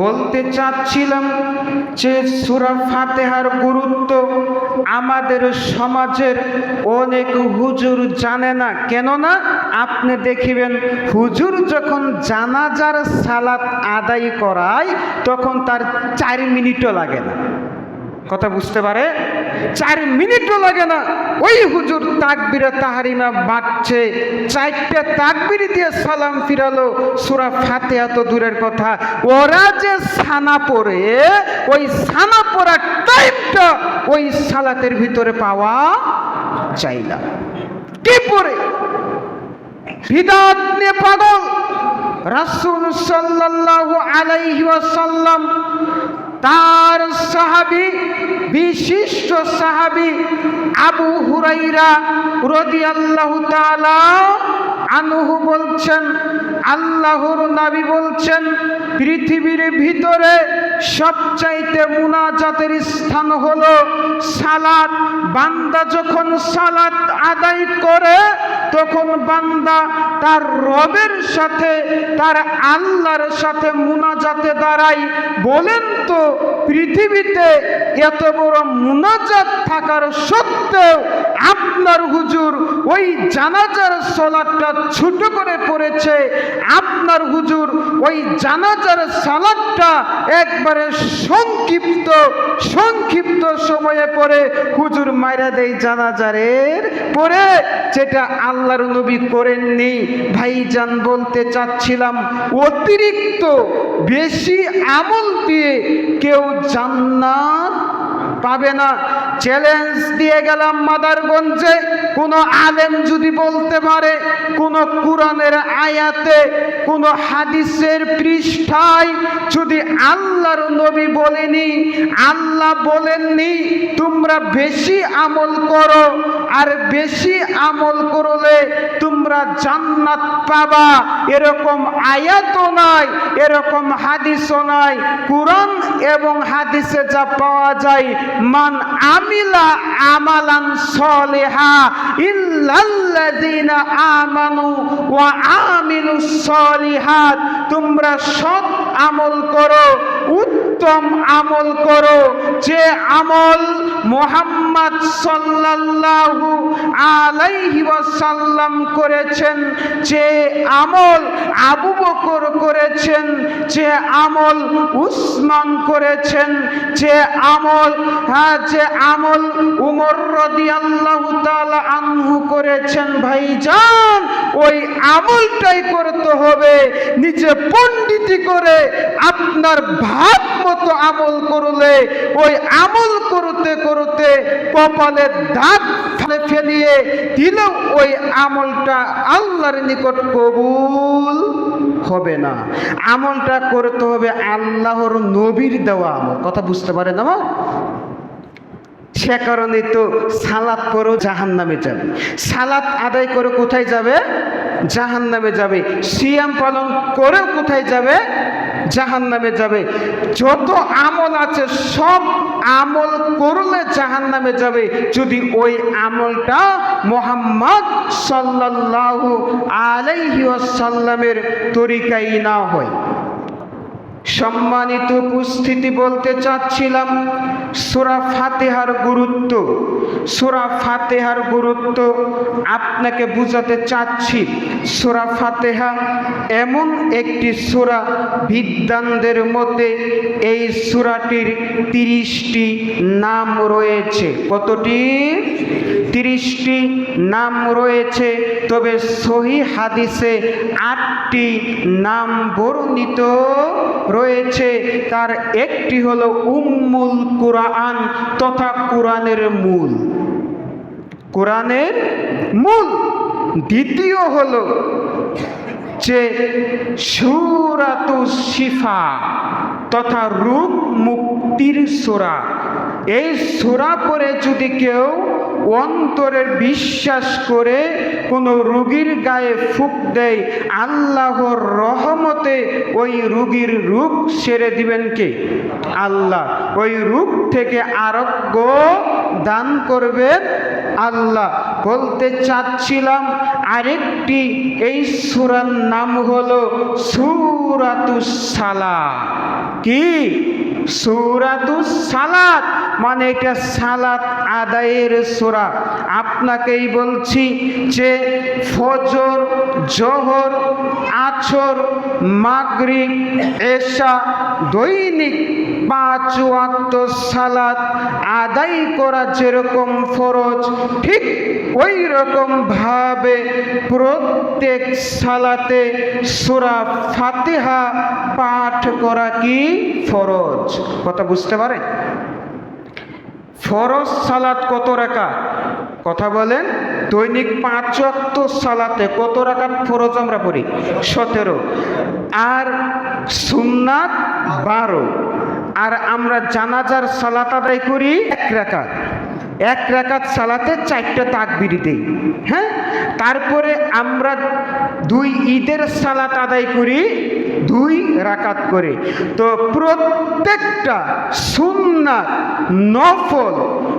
বলতে চাচ্ছিলাম যে সুরা ফাতেহার গুরুত্ব আমাদের সমাজের অনেক হুজুর জানে না। কেননা আপনি দেখিবেন, হুজুর যখন জানাজার সালাত আদায় করায়, তখন তার চার মিনিটও লাগে না। কথা বুঝতে পারে? চার মিনিটও লাগে না। ওই হুজুর তাকবিরে তাহারিমা বাড়ছে চারটে তাকবির দিয়ে সালাম ফিরালো। সুরা ফাতেহা তো দূরের কথা। ওরা যে সানা পরে, ওই সানা পড়ার টাইমটা ওই সালাতের ভিতরে পাওয়া চাই না। কি পড়ে বিদাত নিয়ে পাগল। রাসূল সাল্লাল্লাহু আলাইহি ওয়াসাল্লাম সাহাবী, বিশিষ্ট সাহাবি আবু হুরাইরা রাদিয়াল্লাহু তাআলা আনুহু বলছেন, আল্লাহর নাবি বলছেন, পৃথিবীর ভিতরে সবচাইতে মুনাজাতের স্থান হলো সালাত। বান্দা যখন সালাত আদায় করে তখন বান্দা তার রবের সাথে, তার আল্লাহর সাথে মুনাজাতে দাঁড়াই বলেন তো, পৃথিবীতে এত বড় মুনাজাত থাকার সত্ত্বেও আপনার হুজুর ওই জানাজার সলাদটা ছোট করে পড়েছে। আপনার হুজুর ওই জানাজার সালাদটা একবারে সংক্ষিপ্ত সংক্ষিপ্ত সময়ে পরে হুজুর মাইরা দেই জানাজারের পরে যেটা আল্লাহর নবী করেননি, ভাইজান বলতে চাচ্ছিলাম, অতিরিক্ত বেশি আমল দিয়ে কেউ জান্নাত পাবে না। চ্যালেঞ্জ দিয়ে গেলাম মাদারগঞ্জে। কোনো আলেম যদি বলতে পারে, কোনো কোরআনের আয়াতে, কোনো হাদিসের পৃষ্ঠায় যদি আল্লাহর নবী বলেনি, আল্লাহ বলেননি, তোমরা বেশি আমল করো, আর বেশি আমল করলে তোমরা জান্নাত পাবা। এরকম আয়াতও নাই, এরকম হাদিসও নাই। কোরআন এবং হাদিসে যা পাওয়া যায় মান আমিলা আমালান সলেহা ইল্লাল্লাযীনা আমানু ওয়া আমিলুস সলিহাত। তোমরা সৎ আমল করো, উত্তম আমল করো। যে আমল মোহাম্মদ সাল্লাল্লাহু আলাইহি ওয়াসাল্লাম করেছেন, যে আমল আবু বকর করেছেন, যে আমল উসমান করেছেন, যে আমল হ্যাঁ যে আমল উমর রাদিয়াল্লাহু তাআলা আনহু করেছেন, ভাইজান, ওই আমলটাই করতে হবে, নিজে পণ্ডিতি করে আপনার ভাব মতো আমল করলে, ওই আমল করতে করতে কপালে দাগ ফেলে ফেলিয়ে দিলেও ওই আমলটা আল্লাহর নিকট কবুল হবে না। আমলটা করতে হবে আল্লাহর নবীর দেওয়া আমল। কথা বুঝতে পারেন আমার? সে কারণে তো সালাত করেও জাহান নামে যাবে। সালাত আদায় করে কোথায় যাবে? জাহান নামে যাবে। সিয়াম পালন করেও কোথায় যাবে? জাহান নামে যাবে। যত আমল আছে, সব আমল করলে জাহান নামে যাবে। যদি ওই আমলটা মোহাম্মদ সাল্লাল্লাহু আলাইহি ওয়াসাল্লামের তরিকাই না হয়। সম্মানিত উপস্থিতি বলতে চাচ্ছিলাম, সোরা ফাতেহার গুরুত্ব। সোরা ফাতেহার গুরুত্ব আপনাকে বুঝাতে চাচ্ছি। সোরা ফাতেহা এমন একটি সোরা বিদ্যানদের মধ্যে এই সুরাটির তিরিশটি নাম রয়েছে। কতটি? তিরিশটি নাম রয়েছে, তবে সহি হাদিসে আটটি নাম বর্ণিত রয়েছে। তার একটি হলো উম্মুল কোরআন তথা কোরআনের মূল। কোরআনের মূল। দ্বিতীয় হলো যে সুরাতু শিফা তথা রূপ মুক্তির সোরা। এই সোরা পরে যদি কেউ অন্তরের বিশ্বাস করে কোনো রুগীর গায়ে ফুক দেয়, আল্লাহর রহমতে ওই রুগীর রূপ সেরে দিবেন কে? আল্লাহ। ওই রূপ থেকে আরোগ্য দান করবেন আল্লাহ। বলতে চাচ্ছিলাম আরেকটি, এই সুরার নাম হলো সুরাতুস সালা কি? সুরাতুস সালাত? মানে এটা সালাত আদায়ের সুরা। আপনাকেই বলছি যে ফজর, জহর, আছর, মাগরিব, এশা, দৈনিক পাঁচ ওয়াক্ত সালাত আদায় করা যেরকম ফরজ, ঠিক ওই রকম ভাবে প্রত্যেক সালাতে সুরা ফাতিহা পাঠ করা কি ফরজ? কথা বুঝতে পারেন ফরজ সালাত কত রাখা কথা বলেন, দৈনিক পাঁচ সালাতে কত রাকাত ফরজ আমরা পড়ি? সতেরো। আর সুন্নাত বারো। আর আমরা জানাজার সালাত আদায় করি এক রাকাত। এক রাকাত সালাতে চারটা তাকবির দেই হ্যাঁ? তারপরে আমরা দুই ঈদের সালাত আদায় করি, দুই রাকাত করে। তো প্রত্যেকটা সুন্নাত নফল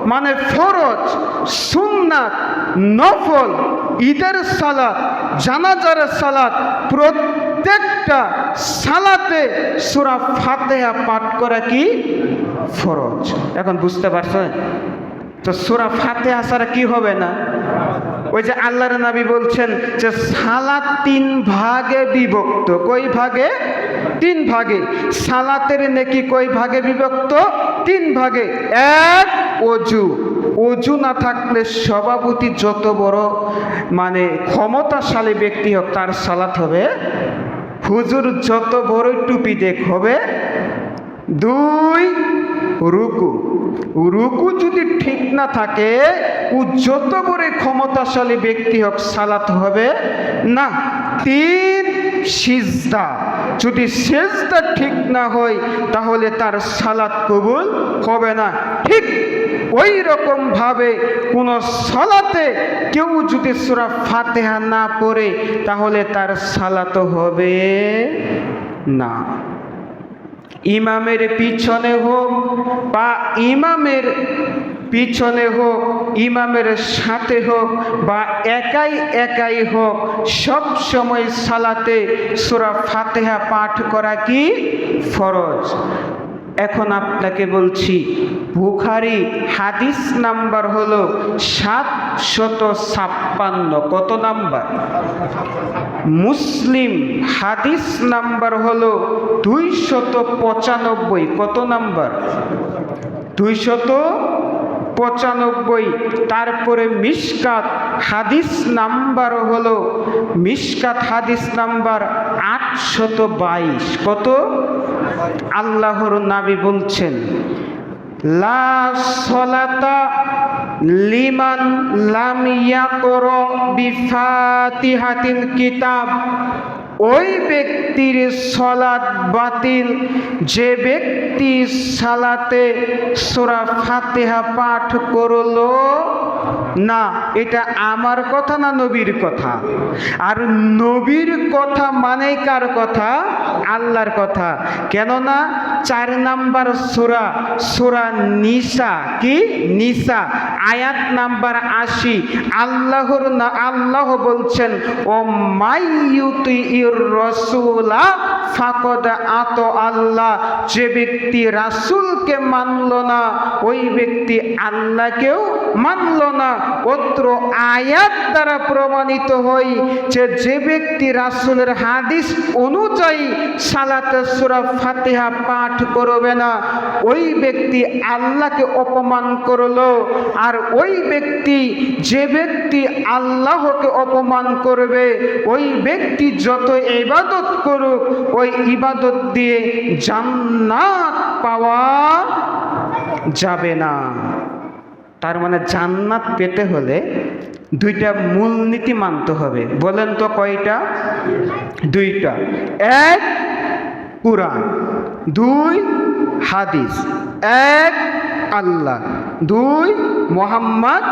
মানে ফরজ সুন্নাত নফল, ঈদের সালাত, জানাজার সালাত, প্রত্যেকটা সালাতে সুরা ফাতেহা পাঠ করা কি? ফরজ। এখন বুঝতে পারছেন? তো সুরা ফাতে ছাড়া কি হবে না? ওই যে আল্লাহর নবী বলছেন যে সালাত তিন ভাগে বিভক্ত। কই ভাগে? তিন ভাগে। সালাতের নেকি কই ভাগে বিভক্ত? তিন ভাগে। এক, অজু। অজু না থাকলে সভাপতি যত বড় মানে ক্ষমতাশালী ব্যক্তি হোক, তার সালাত হবে হুজুর যত বড় টুপি দেখ, হবে দুই রুকু রুকু যদি ঠিক না থাকে, ও যত বড় ক্ষমতাশালী ব্যক্তি হোক, সালাত হবে না। তিন সিজদা। যদি সেজদা ঠিক না হয়, তাহলে তার সালাত কবুল হবে না। ঠিক ওই রকম ভাবে কোন সালাতে কেউ যদি সুরা ফাতেহা না পড়ে, তাহলে তার সালাত হবে না। ইমামের পিছনে হোক বা ইমামের পিছনে হোক, ইমামের সাথে হোক বা একাই একাই হোক, সব সময় সালাতে সুরা ফাতেহা পাঠ করা কি ফরজ? এখন আপনাকে বলছি, বুখারি হাদিস নাম্বার হলো সাত শত ছাপ্পান্ন। কত নাম্বার? মুসলিম হাদিস নাম্বার হলো দুই শত পঁচানব্বই। কত নাম্বার? দুই শত পঁচানব্বই। তারপরে মিসকাত হাদিস নাম্বার হলো মিসকাত হাদিস নাম্বার আটশত বাইশ। কত? আল্লাহর নাবি বলছেন, লা সলাতা লিমান লাম ইয়াকর কিতাব। ওই ব্যক্তির সলাদ বাতিল, যে ব্যক্তি সালাতে সোরা ফাতেহা পাঠ করল না, এটা আমার কথা না নবীর কথা? আর নবীর কথা মানে কার কথা? আল্লাহর কথা। কেননা চার নাম্বার সোরা সোরা নিসা কি? নিসা। আয়াত নাম্বার আশি। আল্লাহর না, আল্লাহ বলছেন, ও মাইয়ুতি ইর রসুলা, ফাকদ আত আল্লাহ। যে ব্যক্তি রাসুলকে মানল না, ওই ব্যক্তি আল্লাহকেও মানল না। অত্র আয়াত দ্বারা প্রমাণিত হই যে যে ব্যক্তি রাসুলের হাদিস অনুযায়ী সালাতে সুরা ফাতিহা পাঠ করবে না। ওই ব্যক্তি আল্লাহকে অপমান করল আর ওই ব্যক্তি যে ব্যক্তি আল্লাহকে অপমান করবে, ওই ব্যক্তি যত ইবাদত করুক, ওই ইবাদত দিয়ে জান্নাত পাওয়া যাবে না। তার মানে জান্নাত পেতে হলে দুইটা মূলনীতি মানতে হবে। বলেন তো কয়টা? দুইটা। এক, কোরআন। দুই, হাদিস। এক, আল্লাহ। দুই, মোহাম্মদ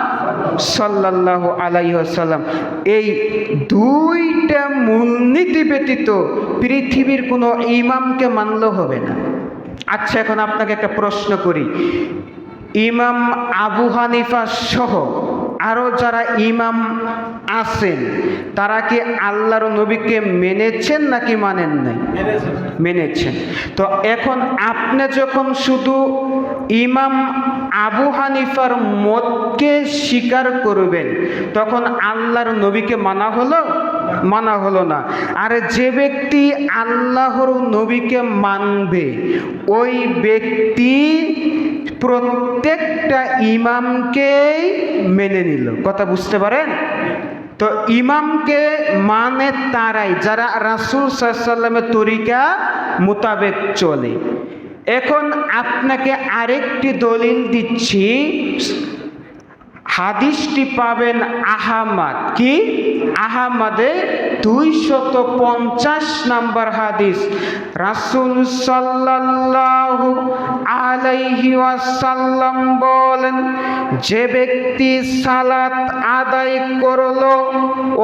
সাল্লাহ আলাইসাল্লাম এই দুইটা মূলনীতি ব্যতীত পৃথিবীর কোনো ইমামকে মানলেও হবে না। আচ্ছা এখন আপনাকে একটা প্রশ্ন করি। ইমাম আবু হানিফা সহ আরও যারা ইমাম আছেন তারা কি আল্লাহর নবীকে মেনেছেন নাকি মানেন নাই? মেনেছেন। তো এখন আপনি যখন শুধু ইমাম আবু হানিফার মতকে স্বীকার করবেন তখন আল্লাহর নবীকে মানা হলো? মানা হলো না। আর যে ব্যক্তি আল্লাহর নবীকে মানবে ওই ব্যক্তি প্রত্যেকটা ইমামকেই মেনে নিল। কথা বুঝতে পারেন? তো ইমামকে মানে তারাই, যারা রাসুল সাল্লামের তরিকা মোতাবেক চলে। এখন আপনাকে আরেকটি দলিল দিচ্ছি। হাদিসটি পাবেন আহামাদ। কি? আহামাদে দুইশত পঞ্চাশ নাম্বার হাদিস। রাসুল সাল্লাল্লাহু আলাইহি ওয়াসাল্লাম বলেন, যে ব্যক্তি সালাত আদায় করল,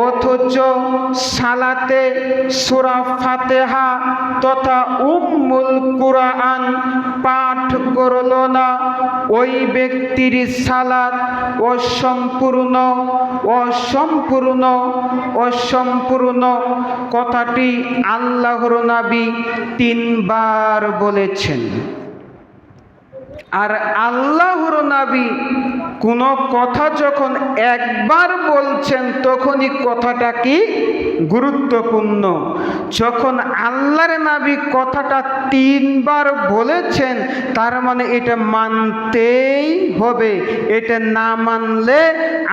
অথচ সালাতে সূরা ফাতেহা তথা উম্মুল কুরআন পাঠ করল না, ওই ব্যক্তির সালাত অসম্পূর্ণ অসম্পূর্ণ অসম্পূর্ণ। কথাটি আল্লাহর নাবি তিনবার বলেছেন। আর আল্লাহর নাবি কোনো কথা যখন একবার বলছেন, তখনই কথাটা কি গুরুত্বপূর্ণ? যখন আল্লাহর নাবি কথাটা তিনবার বলেছেন, তার মানে এটা মানতেই হবে। এটা না মানলে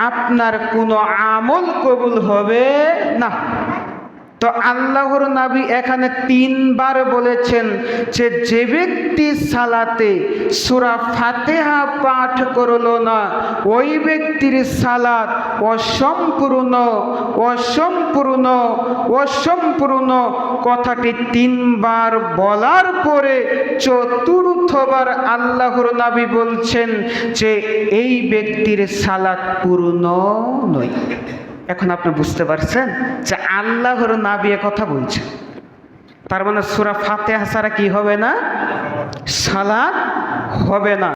আপনার কোনো আমল কবুল হবে না। তো আল্লাহর নাবি এখানে তিনবার বলেছেন যে যে ব্যক্তি সালাতে সুরা ফাতেহা পাঠ করল না, ওই ব্যক্তির সালাত অসম্পূর্ণ অসম্পূর্ণ অসম্পূর্ণ কথাটি তিনবার বলার পরে চতুর্থবার আল্লাহর নাবি বলছেন যে এই ব্যক্তির সালাত পূর্ণ নয়। এখন আপনি বুঝতে পারছেন যে আল্লাহর না বিয়ে কথা বলছেন তার মানে সুরা ফাতে হাসারা কি হবে না? সালাদ হবে না।